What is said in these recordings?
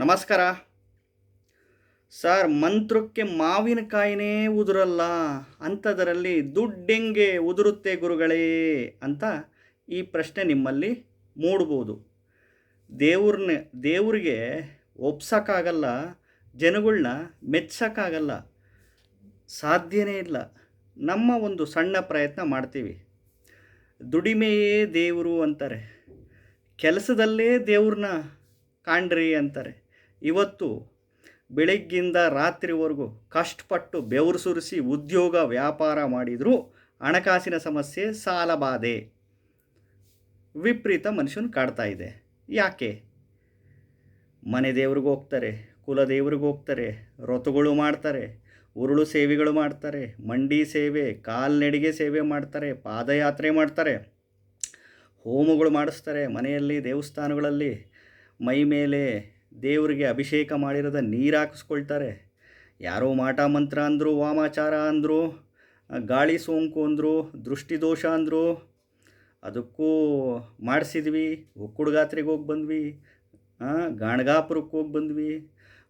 ನಮಸ್ಕಾರ. ಸರ್, ಮಂತ್ರಕ್ಕೆ ಮಾವಿನಕಾಯಿನೇ ಉದುರಲ್ಲ, ಅಂಥದರಲ್ಲಿ ದುಡ್ಡೆಂಗೆ ಉದುರುತ್ತೆ ಗುರುಗಳೇ ಅಂತ ಈ ಪ್ರಶ್ನೆ ನಿಮ್ಮಲ್ಲಿ ಮೂಡ್ಬೋದು. ದೇವ್ರನ್ನ ದೇವ್ರಿಗೆ ಒಪ್ಸೋಕ್ಕಾಗಲ್ಲ ಜನಗಳನ್ನ ಮೆಚ್ಚೋಕ್ಕಾಗಲ್ಲ ಸಾಧ್ಯನೇ ಇಲ್ಲ. ನಮ್ಮ ಒಂದು ಸಣ್ಣ ಪ್ರಯತ್ನ ಮಾಡ್ತೀವಿ. ದುಡಿಮೆಯೇ ದೇವರು ಅಂತಾರೆ. ಕೆಲಸದಲ್ಲೇ ದೇವ್ರನ್ನ ಕಾಣ್ರಿ ಅಂತಾರೆ. ಇವತ್ತು ಬೆಳಗ್ಗಿಂದ ರಾತ್ರಿವರೆಗೂ ಕಷ್ಟಪಟ್ಟು ಬೆವರು ಸುರಿಸಿ ಉದ್ಯೋಗ ವ್ಯಾಪಾರ ಮಾಡಿದರೂ ಹಣಕಾಸಿನ ಸಮಸ್ಯೆ ಸಾಲಬಾಧೆ ವಿಪರೀತ ಮನುಷ್ಯನ ಕಾಡ್ತಾ ಇದೆ. ಯಾಕೆ? ಮನೆ ದೇವ್ರಿಗೆ ಹೋಗ್ತಾರೆ ಕುಲದೇವ್ರಿಗೆ ಹೋಗ್ತಾರೆ, ರೊತುಗಳು ಮಾಡ್ತಾರೆ, ಉರುಳು ಸೇವೆಗಳು ಮಾಡ್ತಾರೆ, ಮಂಡಿ ಸೇವೆ, ಕಾಲ್ನಡಿಗೆ ಸೇವೆ ಮಾಡ್ತಾರೆ, ಪಾದಯಾತ್ರೆ ಮಾಡ್ತಾರೆ, ಹೋಮಗಳು ಮಾಡಿಸ್ತಾರೆ ಮನೆಯಲ್ಲಿ, ದೇವಸ್ಥಾನಗಳಲ್ಲಿ, ಮೈ ಮೇಲೆ ದೇವರಿಗೆ ಅಭಿಷೇಕ ಮಾಡಿರೋದ ನೀರು ಹಾಕಿಸ್ಕೊಳ್ತಾರೆ. ಯಾರೋ ಮಾಟ ಮಂತ್ರ ಅಂದರು, ವಾಮಾಚಾರ ಅಂದರು ಗಾಳಿ ಸೋಂಕು ಅಂದರು ದೃಷ್ಟಿದೋಷ ಅಂದರು, ಅದಕ್ಕೂ ಮಾಡಿಸಿದ್ವಿ ಒಕ್ಕುಡ್ಗಾತ್ರಿಗೆ ಹೋಗಿ ಬಂದ್ವಿ ಗಾಣಗಾಪುರಕ್ಕೆ ಹೋಗಿ ಬಂದ್ವಿ,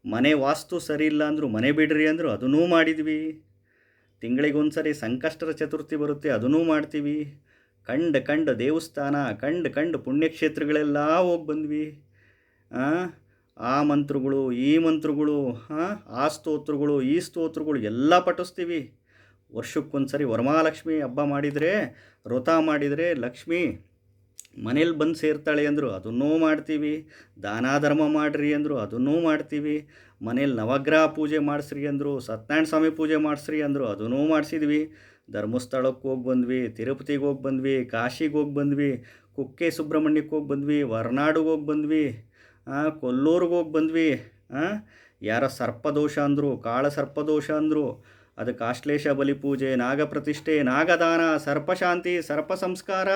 ಮನೆ ವಾಸ್ತು ಸರಿ ಇಲ್ಲ ಅಂದರು, ಮನೆ ಬಿಡ್ರಿ ಅಂದರು, ಅದನ್ನೂ ಮಾಡಿದ್ವಿ. ತಿಂಗಳಿಗೊಂದು ಸರಿ ಸಂಕಷ್ಟರ ಚತುರ್ಥಿ ಬರುತ್ತೆ, ಅದನ್ನೂ ಮಾಡ್ತೀವಿ. ಕಂಡು ಕಂಡು ದೇವಸ್ಥಾನ, ಕಂಡು ಕಂಡು ಪುಣ್ಯಕ್ಷೇತ್ರಗಳೆಲ್ಲ ಹೋಗಿ ಬಂದ್ವಿ ಆ, ಮಂತ್ರಗಳು ಈ ಮಂತ್ರಗಳು ಆ ಸ್ತೋತ್ರಗಳು ಈ ಸ್ತೋತ್ರಗಳು ಎಲ್ಲ ಪಠಿಸ್ತೀವಿ. ವರ್ಷಕ್ಕೊಂದು ಸರಿ ವರಮಹಾಲಕ್ಷ್ಮಿ ಹಬ್ಬ ಮಾಡಿದರೆ ವ್ರತ ಮಾಡಿದರೆ ಲಕ್ಷ್ಮಿ ಮನೇಲಿ ಬಂದು ಸೇರ್ತಾಳೆ ಅಂದರು ಅದನ್ನೂ ಮಾಡ್ತೀವಿ. ದಾನ ಧರ್ಮ ಮಾಡಿರಿ ಅಂದರು ಅದನ್ನೂ ಮಾಡ್ತೀವಿ. ಮನೇಲಿ ನವಗ್ರಹ ಪೂಜೆ ಮಾಡಿಸ್ರಿ ಅಂದರು ಸತ್ಯನಾರಾಯಣ ಸ್ವಾಮಿ ಪೂಜೆ ಮಾಡಿಸ್ರಿ ಅಂದರು ಅದನ್ನೂ ಮಾಡಿಸಿದ್ವಿ. ಧರ್ಮಸ್ಥಳಕ್ಕೆ ಹೋಗಿ ಬಂದ್ವಿ ತಿರುಪತಿಗೆ ಹೋಗಿ ಬಂದ್ವಿ ಕಾಶಿಗೆ ಹೋಗಿ ಬಂದ್ವಿ ಕುಕ್ಕೆ ಸುಬ್ರಹ್ಮಣ್ಯಕ್ಕೆ ಹೋಗಿ ಬಂದ್ವಿ ಹೊರನಾಡಿಗೆ ಹೋಗಿ ಬಂದ್ವಿ. ಕೊಲ್ಲೂರಿಗೆ ಹೋಗಿ ಬಂದ್ವಿ. ಯಾರ ಸರ್ಪದೋಷ ಅಂದರು, ಕಾಳ ಸರ್ಪದೋಷ ಅಂದರು. ಅದಕ್ಕೆ ಆಶ್ಲೇಷ ಬಲಿ ಪೂಜೆ ನಾಗಪ್ರತಿಷ್ಠೆ ನಾಗದಾನ, ಸರ್ಪಶಾಂತಿ, ಸರ್ಪ ಸಂಸ್ಕಾರ.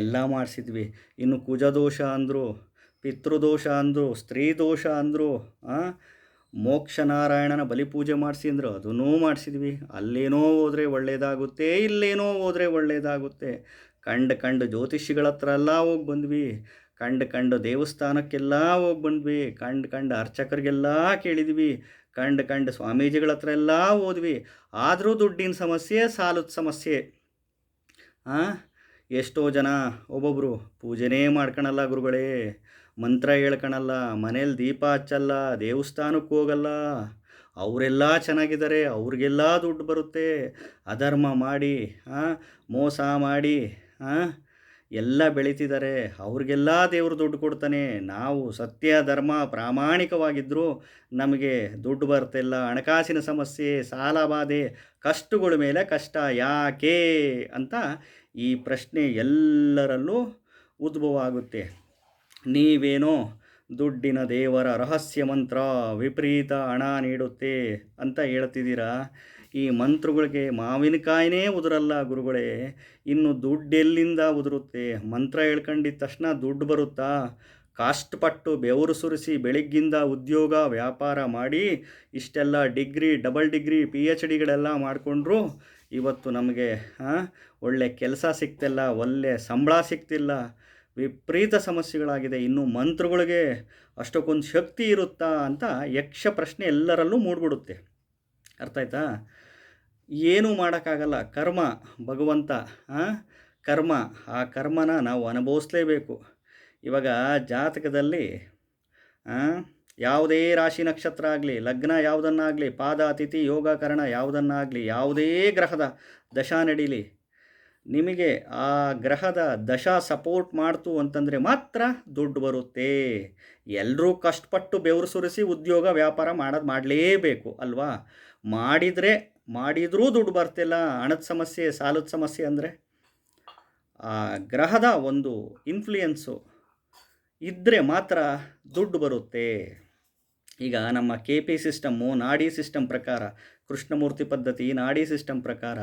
ಎಲ್ಲ ಮಾಡಿಸಿದ್ವಿ. ಇನ್ನು ಕುಜದೋಷ ಅಂದರು, ಪಿತೃದೋಷ ಅಂದರು ಸ್ತ್ರೀ ದೋಷ ಅಂದರು ಮೋಕ್ಷನಾರಾಯಣನ ಬಲಿಪೂಜೆ ಮಾಡಿಸಿ ಅಂದರು. ಅದನ್ನೂ ಮಾಡಿಸಿದ್ವಿ. ಅಲ್ಲೇನೋ ಹೋದರೆ ಒಳ್ಳೆಯದಾಗುತ್ತೆ ಇಲ್ಲೇನೋ ಹೋದರೆ ಒಳ್ಳೆಯದಾಗುತ್ತೆ ಕಂಡು ಕಂಡು ಜ್ಯೋತಿಷಿಗಳ ಹತ್ರ ಎಲ್ಲ ಹೋಗಿ ಬಂದ್ವಿ. ಕಂಡು ಕಂಡು ದೇವಸ್ಥಾನಕ್ಕೆಲ್ಲ ಹೋಗಿ ಬಂದ್ವಿ. ಕಂಡು ಕಂಡು ಅರ್ಚಕರಿಗೆಲ್ಲ ಕೇಳಿದ್ವಿ. ಕಂಡು ಕಂಡು ಸ್ವಾಮೀಜಿಗಳ ಹತ್ರ ಎಲ್ಲ ಹೋದ್ವಿ. ಆದರೂ ದುಡ್ಡಿನ ಸಮಸ್ಯೆ ಸಾಲದ ಸಮಸ್ಯೆ. ಆ? ಎಷ್ಟೋ ಜನ ಒಬ್ಬೊಬ್ಬರು ಪೂಜೆನೇ ಮಾಡ್ಕೊಳಲ್ಲ ಗುರುಗಳೇ. ಮಂತ್ರ ಹೇಳ್ಕೊಳಲ್ಲ ಮನೇಲಿ ದೀಪ ಹಚ್ಚಲ್ಲ ದೇವಸ್ಥಾನಕ್ಕೆ ಹೋಗಲ್ಲ. ಅವರೆಲ್ಲ ಚೆನ್ನಾಗಿದ್ದಾರೆ ಅವ್ರಿಗೆಲ್ಲ ದುಡ್ಡು ಬರುತ್ತೆ. ಅಧರ್ಮ ಮಾಡಿ ಹಾಂ ಮೋಸ ಮಾಡಿ ಆ, ಎಲ್ಲ ಬೆಳೀತಿದ್ದಾರೆ ಅವ್ರಿಗೆಲ್ಲ ದೇವರು ದುಡ್ಡು ಕೊಡ್ತಾನೆ. ನಾವು ಸತ್ಯ, ಧರ್ಮ ಪ್ರಾಮಾಣಿಕವಾಗಿದ್ದರೂ ನಮಗೆ ದುಡ್ಡು ಬರ್ತಿಲ್ಲ ಹಣಕಾಸಿನ ಸಮಸ್ಯೆ, ಸಾಲ ಬಾಧೆ, ಕಷ್ಟಗಳ ಮೇಲೆ ಕಷ್ಟ ಯಾಕೆ ಅಂತ ಈ ಪ್ರಶ್ನೆ ಎಲ್ಲರಲ್ಲೂ ಉದ್ಭವ ಆಗುತ್ತೆ ನೀವೇನೋ ದುಡ್ಡಿನ ದೇವರ ರಹಸ್ಯ ಮಂತ್ರ, ವಿಪರೀತ ಹಣ ನೀಡುತ್ತೆ ಅಂತ ಹೇಳ್ತಿದ್ದೀರಾ? ಈ ಮಂತ್ರಗಳಿಗೆ ಮಾವಿನಕಾಯಿನೇ ಉದುರಲ್ಲ ಗುರುಗಳೇ. ಇನ್ನು ದುಡ್ಡೆಲ್ಲಿಂದ ಉದುರುತ್ತೆ? ಮಂತ್ರ ಹೇಳ್ಕೊಂಡಿದ್ದ ತಕ್ಷಣ ದುಡ್ಡು ಬರುತ್ತಾ? ಕಾಷ್ಟಪಟ್ಟು ಬೆವರು ಸುರಿಸಿ ಬೆಳಿಗ್ಗಿಂದ ಉದ್ಯೋಗ, ವ್ಯಾಪಾರ ಮಾಡಿ ಇಷ್ಟೆಲ್ಲ degree, double degree P H ಡಿಗಳೆಲ್ಲ ಮಾಡಿಕೊಂಡ್ರು ಇವತ್ತು ನಮಗೆ ಒಳ್ಳೆ ಕೆಲಸ ಸಿಗ್ತಿಲ್ಲ ಒಳ್ಳೆ ಸಂಬಳ ಸಿಗ್ತಿಲ್ಲ ವಿಪರೀತ ಸಮಸ್ಯೆಗಳಾಗಿದೆ. ಇನ್ನು ಮಂತ್ರಗಳಿಗೆ ಅಷ್ಟಕ್ಕೊಂದು ಶಕ್ತಿ ಇರುತ್ತಾ ಅಂತ ಯಕ್ಷ ಪ್ರಶ್ನೆ ಎಲ್ಲರಲ್ಲೂ ಮೂಡ್ಬಿಡುತ್ತೆ. ಅರ್ಥ ಆಯ್ತಾ? ಏನೂ ಮಾಡೋಕ್ಕಾಗಲ್ಲ. ಕರ್ಮ, ಭಗವಂತ ಕರ್ಮ, ಆ ಕರ್ಮನ ನಾವು ಅನುಭವಿಸ್ಲೇಬೇಕು. ಇವಾಗ ಜಾತಕದಲ್ಲಿ ಯಾವುದೇ ರಾಶಿ ನಕ್ಷತ್ರ ಆಗಲಿ, ಲಗ್ನ ಯಾವುದನ್ನಾಗಲಿ, ಪಾದ, ಅತಿಥಿ, ಯೋಗಕರಣ ಯಾವುದನ್ನಾಗಲಿ, ಯಾವುದೇ ಗ್ರಹದ ದಶಾ ನಡೀಲಿ ನಿಮಗೆ ಆ ಗ್ರಹದ ದಶಾ ಸಪೋರ್ಟ್ ಮಾಡ್ತು ಅಂತಂದರೆ ಮಾತ್ರ ದುಡ್ಡು ಬರುತ್ತೆ. ಎಲ್ಲರೂ ಕಷ್ಟಪಟ್ಟು ಬೆವರು ಸುರಿಸಿ ಉದ್ಯೋಗ ವ್ಯಾಪಾರ ಮಾಡೋದು ಮಾಡಲೇಬೇಕು ಅಲ್ವಾ? ಮಾಡಿದರೆ, ಮಾಡಿದರೂ ದುಡ್ಡು ಬರ್ತಿಲ್ಲ, ಹಣದ ಸಮಸ್ಯೆ, ಸಾಲದ ಸಮಸ್ಯೆ ಅಂದರೆ? ಆ ಗ್ರಹದ ಒಂದು ಇನ್ಫ್ಲೂಯೆನ್ಸು ಇದ್ದರೆ ಮಾತ್ರ ದುಡ್ಡು ಬರುತ್ತೆ. ಈಗ ನಮ್ಮ ಕೆ ಪಿ ಸಿಸ್ಟಮ್ಮು ನಾಡಿ ಸಿಸ್ಟಮ್ ಪ್ರಕಾರ, ಕೃಷ್ಣಮೂರ್ತಿ ಪದ್ಧತಿ, ನಾಡಿ ಸಿಸ್ಟಮ್ ಪ್ರಕಾರ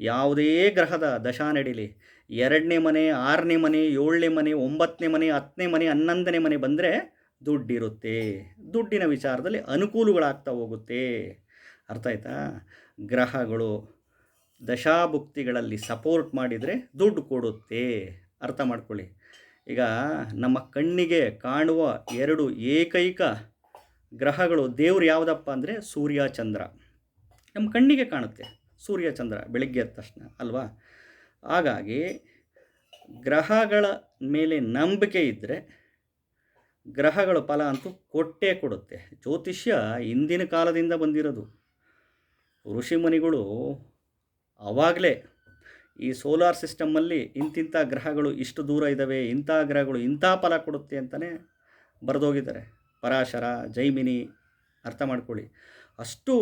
ಯಾವುದೇ ಗ್ರಹದ ದಶಾ ನಡೀಲಿ ಎರಡನೇ ಮನೆ, ಆರನೇ ಮನೆ, ಏಳನೇ ಮನೆ, ಒಂಬತ್ತನೇ ಮನೆ, ಹತ್ತನೇ ಮನೆ, ಹನ್ನೊಂದನೇ ಮನೆ ಬಂದರೆ ದುಡ್ಡಿರುತ್ತೆ. ದುಡ್ಡಿನ ವಿಚಾರದಲ್ಲಿ ಅನುಕೂಲಗಳಾಗ್ತಾ ಹೋಗುತ್ತೆ. ಅರ್ಥ ಆಯ್ತಾ? ಗ್ರಹಗಳು ದಶಾಭುಕ್ತಿಗಳಲ್ಲಿ ಸಪೋರ್ಟ್ ಮಾಡಿದರೆ ದುಡ್ಡು ಕೊಡುತ್ತೆ. ಅರ್ಥ ಮಾಡ್ಕೊಳ್ಳಿ. ಈಗ ನಮ್ಮ ಕಣ್ಣಿಗೆ ಕಾಣುವ ಎರಡು ಏಕೈಕ ಗ್ರಹಗಳು, ದೇವ್ರು ಯಾವುದಪ್ಪ ಅಂದರೆ ಸೂರ್ಯ, ಚಂದ್ರ. ನಮ್ಮ ಕಣ್ಣಿಗೆ ಕಾಣುತ್ತೆ, ಸೂರ್ಯ, ಚಂದ್ರ, ಬೆಳಿಗ್ಗೆ ಎದ್ದ ತಕ್ಷಣ, ಅಲ್ವಾ? ಹಾಗಾಗಿ ಗ್ರಹಗಳ ಮೇಲೆ ನಂಬಿಕೆ ಇದ್ದರೆ ಗ್ರಹಗಳು ಫಲ ಅಂತೂ ಕೊಟ್ಟೇ ಕೊಡುತ್ತೆ. ಜ್ಯೋತಿಷ್ಯ ಹಿಂದಿನ ಕಾಲದಿಂದ ಬಂದಿರೋದು. ಋಷಿಮುನಿಗಳು ಆವಾಗಲೇ ಈ ಸೋಲಾರ್ ಸಿಸ್ಟಮ್ಮಲ್ಲಿ ಇಂತಿಂಥ ಗ್ರಹಗಳು ಇಷ್ಟು ದೂರ ಇದ್ದಾವೆ ಇಂಥ ಗ್ರಹಗಳು ಇಂಥ ಫಲ ಕೊಡುತ್ತೆ ಅಂತಲೇ ಬರೆದೋಗಿದ್ದಾರೆ. ಪರಾಶರ, ಜೈಮಿನಿ ಅರ್ಥ ಮಾಡ್ಕೊಳ್ಳಿ. ಅಷ್ಟು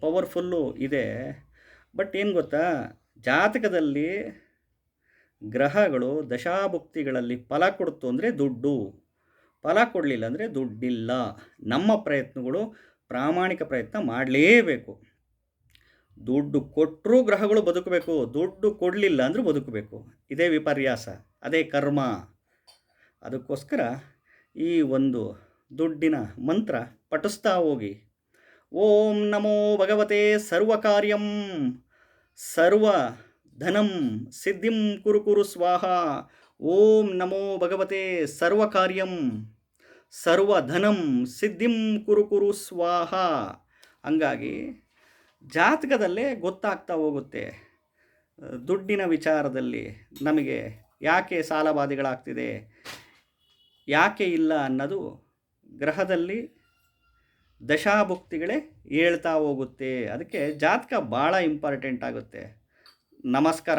ಪವರ್ಫುಲ್ಲು ಇದೆ. ಬಟ್ ಏನು ಗೊತ್ತಾ? ಜಾತಕದಲ್ಲಿ ಗ್ರಹಗಳು ದಶಾಭುಕ್ತಿಗಳಲ್ಲಿ ಫಲ ಕೊಡ್ತು ಅಂದರೆ ದುಡ್ಡು. ಫಲ ಕೊಡಲಿಲ್ಲ ಅಂದರೆ ದುಡ್ಡಿಲ್ಲ. ನಮ್ಮ ಪ್ರಯತ್ನಗಳು ಪ್ರಾಮಾಣಿಕ ಪ್ರಯತ್ನ ಮಾಡಲೇಬೇಕು. ದುಡ್ಡು ಕೊಟ್ಟರೂ ಗ್ರಹಗಳು ಬದುಕಬೇಕು. ದುಡ್ಡು ಕೊಡಲಿಲ್ಲ ಅಂದರೂ ಬದುಕಬೇಕು. ಇದೇ ವಿಪರ್ಯಾಸ. ಅದೇ ಕರ್ಮ. ಅದಕ್ಕೋಸ್ಕರ ಈ ಒಂದು ದುಡ್ಡಿನ ಮಂತ್ರ ಪಠಿಸ್ತಾ ಹೋಗಿ. ಓಂ ನಮೋ ಭಗವತೆ ಸರ್ವಕಾರ್ಯಂ. ಸರ್ವ ಧನಂ ಸಿದ್ಧಿಂ ಕುರು ಕುರು ಸ್ವಾಹ. ಓಂ ನಮೋ ಭಗವತೆ ಸರ್ವಕಾರ್ಯಂ. ಸರ್ವಧನಂ ಸಿದ್ಧಿಂ ಕುರು ಕುರು ಸ್ವಾಹ. ಹಂಗಾಗಿ ಜಾತಕದಲ್ಲೇ ಗೊತ್ತಾಗ್ತಾ ಹೋಗುತ್ತೆ. ದುಡ್ಡಿನ ವಿಚಾರದಲ್ಲಿ ನಮಗೆ ಯಾಕೆ ಸಾಲಬಾಧೆಗಳಾಗ್ತಿದೆ? ಯಾಕೆ ಇಲ್ಲ ಅನ್ನೋದು ಗ್ರಹದಲ್ಲಿ ದಶಾಭುಕ್ತಿಗಳೇ ಹೇಳ್ತಾ ಹೋಗುತ್ತೆ. ಅದಕ್ಕೆ ಜಾತಕ ಭಾಳ ಇಂಪಾರ್ಟೆಂಟ್ ಆಗುತ್ತೆ. ನಮಸ್ಕಾರ.